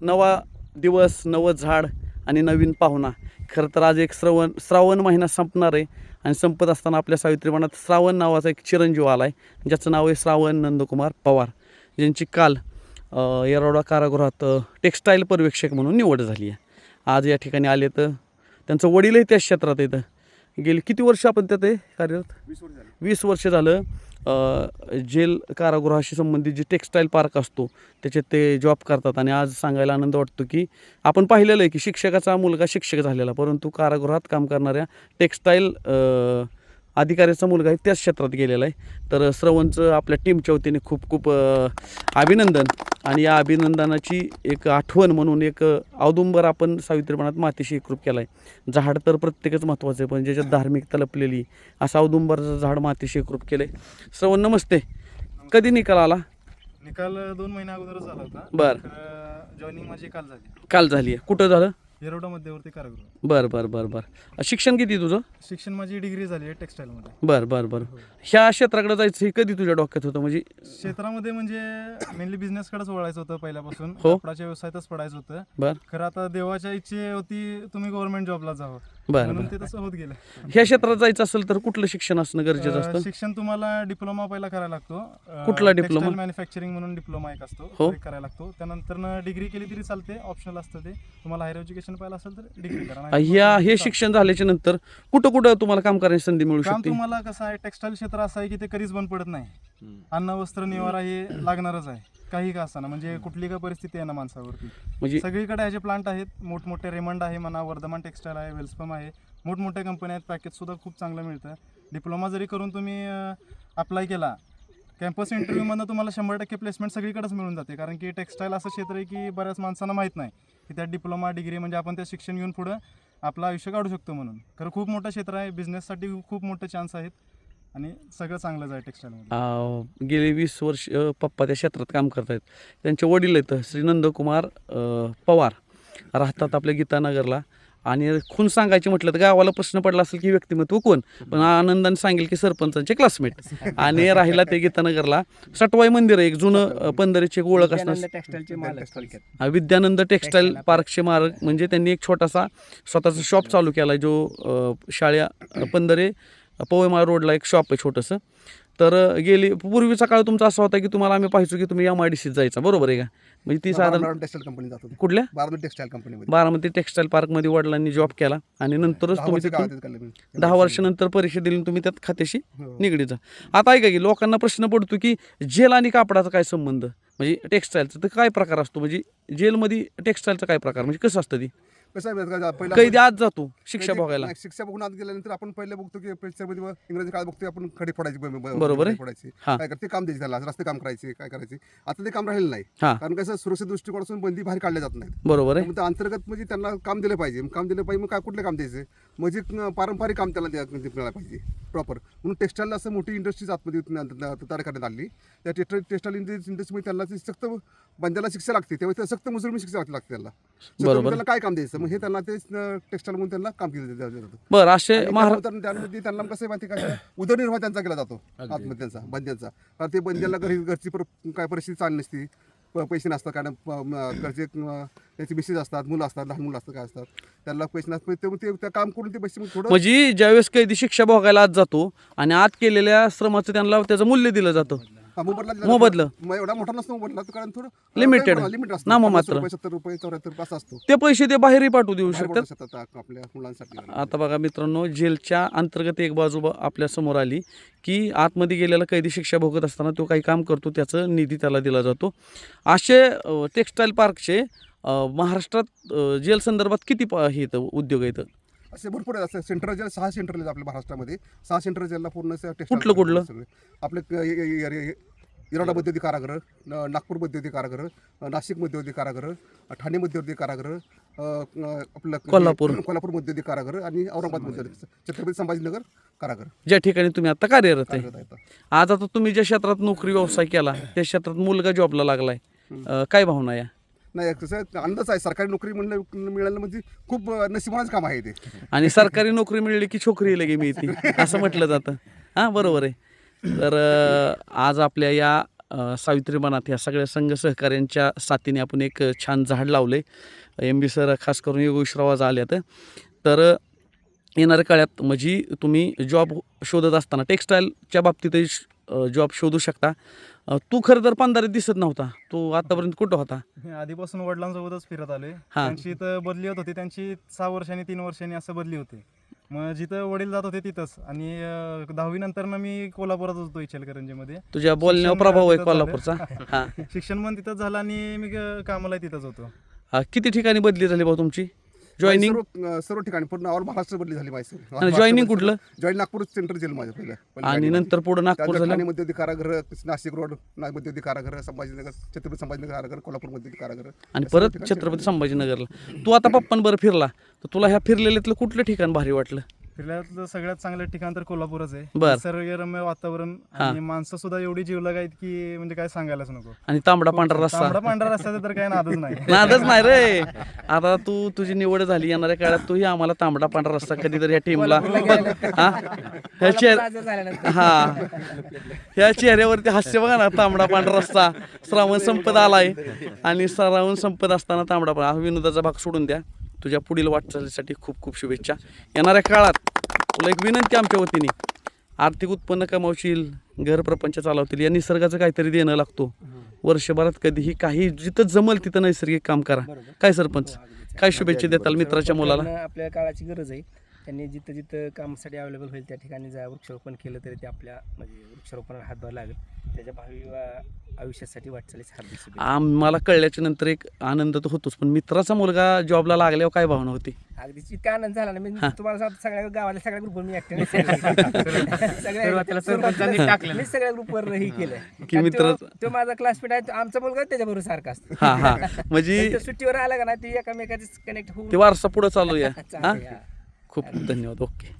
नवा दिवस नवं झाड आणि नवीन पाहुणा. खरं तर आज एक श्रवण श्रावण महिना संपणार आहे आणि संपत असताना आपल्या सावित्रीपणात श्रावण नावाचा एक चिरंजीव आला आहे ज्याचं नाव आहे श्रावण नंदकुमार पवार ज्यांची काल अ, येरवडा कारागृहात टेक्सटाईल टेक्स्टाईल पर्यवेक्षक म्हणून निवड झाली आहे. आज या ठिकाणी आले तर त्यांचं वडीलही त्याच क्षेत्रात येतं गेली किती वर्ष आपण त्यात आहे कार्यरत? वीस वर्ष झाली. जेल कारागृहाशी संबंधित जे टेक्स्टाईल पार्क असतो त्याच्यात ते जॉब करतात आणि आज सांगायला आनंद वाटतो की आपण पाहिलेलं आहे की शिक्षकाचा मुलगा शिक्षक झालेला परंतु कारागृहात काम करणाऱ्या टेक्स्टाईल अधिकाऱ्याचा मुलगा आहे त्याच क्षेत्रात गेलेला आहे. तर श्रवणचं आपल्या टीमच्या वतीने खूप खूप अभिनंदन. आणि या अभिनंदनाची एक आठवण म्हणून एक औदुंबर आपण सावित्रीपणात मातीशी एकरूप केला आहे झाड तर प्रत्येकच महत्त्वाचं आहे पण ज्याच्यात धार्मिकता लपलेली असं औदुंबरचं झाड मातीशी एकरूप केलं आहे श्रवण नमस्ते. कधी निकाल आला? निकाल दोन महिन्या अगोदरच झाला होता. बरं. जॉईनिंग माझी काल झाली. काल झाली आहे. कुठं झालं? येरोडा मध्यवर्ती कारागृह. बरं बरं बरं बरं. शिक्षण किती तुझं? शिक्षण माझी डिग्री झाली आहे टेक्स्टाईलमध्ये. बरं बरं बरं. ह्या क्षेत्राकडे जायचं हे कधी तुझ्या डोक्यात होतं? म्हणजे क्षेत्रामध्ये म्हणजे मेनली बिझनेसकडेच वळायचं होतं पहिल्यापासून. हो. कपडाच्या व्यवसायातच पडायचं होतं. बरं. खरं आता देवाच्या इच्छे होती तुम्ही गव्हर्नमेंट जॉबला जावं. बरं म्हणून ते तसं होत गेलं. ह्या क्षेत्रात जायचं असेल तर कुठलं शिक्षण असणं गरजेचं अं, असतं? शिक्षण तुम्हाला डिप्लोमा पहिला करायला लागतो. कुठला diploma? मॅन्युफॅक्चरिंग म्हणून डिप्लोमा एक असतो. हो. तो एक करायला लागतो. त्यानंतर डिग्री केली तरी चालते ऑप्शनल असतं ते. तुम्हाला हायर एज्युकेशन पाहिलं असेल तर डिग्री करा. ह्या हे. शिक्षण झाल्याच्यानंतर कुठं कुठं तुम्हाला काम करण्याची संधी मिळू काम शकते? तुम्हाला कसं आहे टेक्स्टाईल क्षेत्र असं आहे की ते कधीच बंद पडत नाही. अन्न वस्त्र निवारा हे लागणारच आहे. काही का असताना म्हणजे कुठली का परिस्थिती आहे ना माणसावरती? म्हणजे सगळीकडे ह्याचे प्लांट आहेत मोठमोठे रेमंड आहे म्हणा वर्धमान टेक्स्टाईल आहे वेल्सपम आहे मोठमोठ्या कंपन्या आहेत पॅकेज सुद्धा खूप चांगलं मिळतं. डिप्लोमा जरी करून तुम्ही अप्लाय केला कॅम्पस इंटरव्ह्यूमधनं तुम्हाला शंभर टक्के प्लेसमेंट सगळीकडेच मिळून जाते. कारण की टेक्स्टाईल असं क्षेत्र आहे की बऱ्याच माणसांना माहीत नाही. की त्यात डिप्लोमा डिग्री म्हणजे आपण त्या शिक्षण घेऊन पुढं आपलं आयुष्य काढू शकतो म्हणून. खरं खूप मोठं क्षेत्र आहे बिझनेससाठी खूप मोठे चान्स आहेत. आणि सगळं चांगलंच आहे टेक्स्टाईलमध्ये अं, गेले वीस वर्ष अं, पप्पा त्या क्षेत्रात काम करतायत. त्यांचे वडील आहेत श्री नंदकुमार अं, पवार. राहतात आपल्या गीतानगरला. आणि खून सांगायचे म्हटलं तर गावाला प्रश्न पडला असेल की व्यक्तिमत्व कोण? पण आनंदाने सांगेल की सरपंचांचे क्लासमेट आणि राहिला ते गीतानगरला. सटवाई मंदिर आहे एक जुनं अं, पंधरेची एक ओळख असणार. विद्यानंद टेक्सटाईलचे मालक थोडक्यात. हा, विद्यानंद टेक्स्टाईल पार्कचे मार्ग म्हणजे त्यांनी एक छोटासा स्वतःचा शॉप चालू केला जो अ, शाळ्या अ, पंधरे पवईमाळ रोडला एक शॉप आहे छोटंसं. तर गेली पूर्वीचा काळ तुमचा असा होता की तुम्हाला आम्ही पाहिजे की तुम्ही एम आय डी सीत जायचा. बरोबर आहे का? म्हणजे ती साधारण टेक्सटाईल कंपनी जात होती. कुठल्या? बारामती टेक्सटाईल कंपनीमध्ये बारामती टेक्स्टाईल पार्कमध्ये वडिलांनी जॉब केला आणि नंतरच तुम्ही तिथून. दहा वर्षानंतर परीक्षा दिली तुम्ही त्यात खात्याशी हो. निगडीत जा. आता ऐका की लोकांना प्रश्न पडतो की जेल आणि कापडाचा काय संबंध? म्हणजे टेक्स्टाईलचा तर काय प्रकार असतो? म्हणजे जेलमध्ये टेक्स्टाईलचा काय प्रकार? म्हणजे कसं असतं ती? कसं आहे माहिती का, पहिला कैदी जातो शिक्षा कैदी- भोगायला नाही, शिक्षा बघून आत गेल्यानंतर आपण पहिले बघतो की पिक्चरमध्ये व इंग्रजी काळ बघतो आपण खडी फोडायची ब- ब- बरोबर आहे. खडी फोडायची. हा. काय करते? काम द्यायचे त्याला रस्ते काम करायचे काय करायचे? आता ते काम राहिलेलं नाही. हा. कारण कसं सुरक्षित दृष्टिकोनातून बंदी बाहेर काढल्या जात नाही बरोबर आहे. मग ते अंतर्गत म्हणजे त्यांना काम दिलं पाहिजे. मग काम दिलं पाहिजे मग काय कुठलं काम द्यायचं? म्हणजे अं, पारंपरिक काम त्याला द्या- मिळालं पाहिजे. प्रॉपर म्हणून टेक्स्टाईलला असं मोठी इंडस्ट्रीज आतमध्ये त- त- तयार करण्यात आली. त्या टेक्स्टाईल टेक्स्टाईल इंडस्ट्रीमध्ये त्याला ती सक्त बंद्याला शिक्षा लागते. तेव्हा त्या सक्त मजुरी शिक्षा लागते लागते त्याला त्याला काय काम द्यायचं? मग हे त्यांना ते टेक्स्टाईल म्हणून त्यांना काम केलं जातं. बरं असे त्यामध्ये त्यांना कसं आहे माहिती आहे का? उदरनिर्वाह त्यांचा केला जातो आतमध्ये त्यांचा बंद्यांचा. कारण ते बंद्याला घरी घरची काय परिस्थिती चालली नसती. पैसे नसतात कारण प- त्याचे मिसेस असतात मुलं असतात लहान मुलं असतात काय असतात त्यांना पैसे नसतात. ते ते त्या काम करून ते पैसे मग थोडं म्हणजे ज्यावेळेस कैदी शिक्षा भोगायला आत जातो आणि आत केलेल्या श्रमाचं त्यांना त्याचं मूल्य दिलं जातं. मोबदला. मग एवढा मोठा नसतो मोबदला तो कारण थोडं Limited. लिमिट असतं. नाममात्र. पन्नास रुपये सत्तर रुपये चौऱ्याहत्तर रुपये असा असतो. ते पैसे ते बाहेरही पाठवू देऊ बाहेर शकतात. पडू शकतात आपल्या मुलांसाठी आता बघा मित्रांनो जेलच्या अंतर्गत एक बाजू ब- आपल्यासमोर आली की आतमध्ये गेलेला कैदी शिक्षा भोगत असताना तो काही काम करतो त्याचं निधी त्याला दिला जातो. असे टेक्स्टाईल पार्कचे महाराष्ट्रात अ, जेल संदर्भात किती प- हे इथं उद्योग आहेत? असे भरपूर आहेत. असं सेंट्रल जेल सहा सेंटर आहेत आपल्या महाराष्ट्रामध्ये. सहा सेंटर जेलला पूर्ण असं कुठलं कुठलं? सगळे. आपले क- य- य- य- य- येरवडा मध्यवर्ती कारागृह न- नागपूर मध्यवर्ती कारागृह नाशिक मध्यवर्ती कारागृह ठाणे मध्यवर्ती कारागृह अ, अ, आपलं कोल्हापूर. कोल्हापूर मध्यवर्ती कारागृह आणि औरंगाबाद मध्यवर्ती छत्रपती संभाजीनगर कारागृह. ज्या ठिकाणी तुम्ही आता कार्यरत आहे. कार्यरत आहेत. आज आता तुम्ही ज्या क्षेत्रात नोकरी व्यवसाय केला त्या क्षेत्रात मुलगा जॉबला लागलाय. अ, काय भावना या? नाही कसं अंदाज आहे सरकारी नोकरी म्हणलं मिळालं म्हणजे खूप अ, नशिबाचं काम आहे ते. आणि सरकारी नोकरी मिळली की छोकरी लगे मिळते असं म्हटलं जातं. हां बरोबर आहे. तर आज आपल्या या सावित्री मनात या सगळ्या संघ सहकाऱ्यांच्या साथीने आपण एक छान झाड लावले. एम बी सर खास करून योगेश्वराव आज आल्यात. तर येणाऱ्या काळात म्हणजे तुम्ही जॉब शोधत असताना टेक्स्टाईलच्या बाबतीतही जॉब शोधू शकता. अ, तू खरं तर पंधरा दिसत नव्हता. तू आतापर्यंत कुठं होता? आधीपासून वडिलांसोबतच फिरत आलोय. हा. त्यांची इथं बदली होत होती. त्यांची सहा वर्षांनी तीन वर्षांनी असं बदली होती. मग जिथं वडील जात होते तिथंच. आणि अं, दहावी नंतर मी कोल्हापुरात होतो इचलकरंजीमध्ये. तुझ्या बोलण्यावर शिक्षण प्रभाव आहे तिथंच झालं. कोल्हापूरचा. हां. शिक्षण पण तिथंच झालं आणि मी ग- कामाला तिथंच होतो. अ, किती ठिकाणी बदली झाली भाऊ तुमची? जॉईनिंग सर्व सर्व ठिकाणी पूर्ण ऑल महाराष्ट्र बदली झाली माझी आणि joining कुठलं? जॉईन नागपूर सेंटर जेल माझं पहिलं आणि. नंतर पुढं नागपूर झालं? मध्यवर्ती कारागृह नाशिक रोड मध्यवर्ती कारागृह संभाजीनगर छत्रपती संभाजीनगर कारागृह कोल्हापूर मध्यवर्ती कारागृह. आणि परत छत्रपती संभाजीनगरला. तू आता पप्पांबरोबर फिरला. तर तुला ह्या फिरलेल्यातलं कुठलं ठिकाण भारी वाटलं? फिरल्यातलं सगळ्यात चांगलं ठिकाण तर कोल्हापूरच आहे. बर. निसर्गरम्य वातावरण हा. आणि माणसं सुद्धा एवढी जीवलग आहेत की म्हणजे काय सांगायलाच नको. आणि तांबडा पांढरा रस्ता. तांबडा पांढरा रस्त्याचा तर काय नादच नाही. नादच नाही रे. आता तू तुझी निवड झाली येणाऱ्या काळात तूही आम्हाला तांबडा पांढरा रस्ता कधीतरी या टीमला हा? ह्या हा. ह्या चेहऱ्यावरती हास्य बघा ना तांबडा पांढरा रस्ता. श्रावण संपत आलाय. आणि श्रावण संपत असताना तांबडा पांढरा हा विनोदाचा भाग सोडून द्या. तुझ्या पुढील वाटचालीसाठी खूप खूप शुभेच्छा. येणाऱ्या काळात तुला एक विनंती आमच्या वतीने. आर्थिक उत्पन्न कमावशील घर प्रपंच चालवतील या निसर्गाचं काहीतरी देणं लागतो. वर्षभरात कधीही काही जिथं जमल तिथं नैसर्गिक काम करा. काय सरपंच? काय शुभेच्छा देताल मित्राच्या मुलाला? आपल्या काळाची गरज आहे. त्यांनी जिथं जिथं कामासाठी अवेलेबल होईल त्या ठिकाणी जा वृक्षारोपण केलं तरी ते आपल्या म्हणजे वृक्षारोपणाला हातभार लागेल. त्याच्या भावी आयुष्यासाठी वाटचालीस हार्दिक शुभेच्छा आम्हाला कळल्याच्या नंतर एक आनंद तर होतोच पण मित्राचा मुलगा जॉबला लागल्यावर काय भावना होती? अगदी इतका आनंद झाला ना मी हा. तुम्हाला सांगतो, सगळ्या गावाला सगळ्या ग्रुपवर मी ऍक्टिव्ह सगळ्या मी सगळ्या ग्रुपवर हे केलं. की मित्र- तो माझा क्लासमेट आहे तो आमचा मुलगा त्याच्याबरोबर सारखा असतो. हा हा. म्हणजे तो सुट्टीवर आला का ना ती एकामेकाची कनेक्ट होऊन ते वारसा पुढे चालू या हा चालते, हा. खूप धन्यवाद. ओके.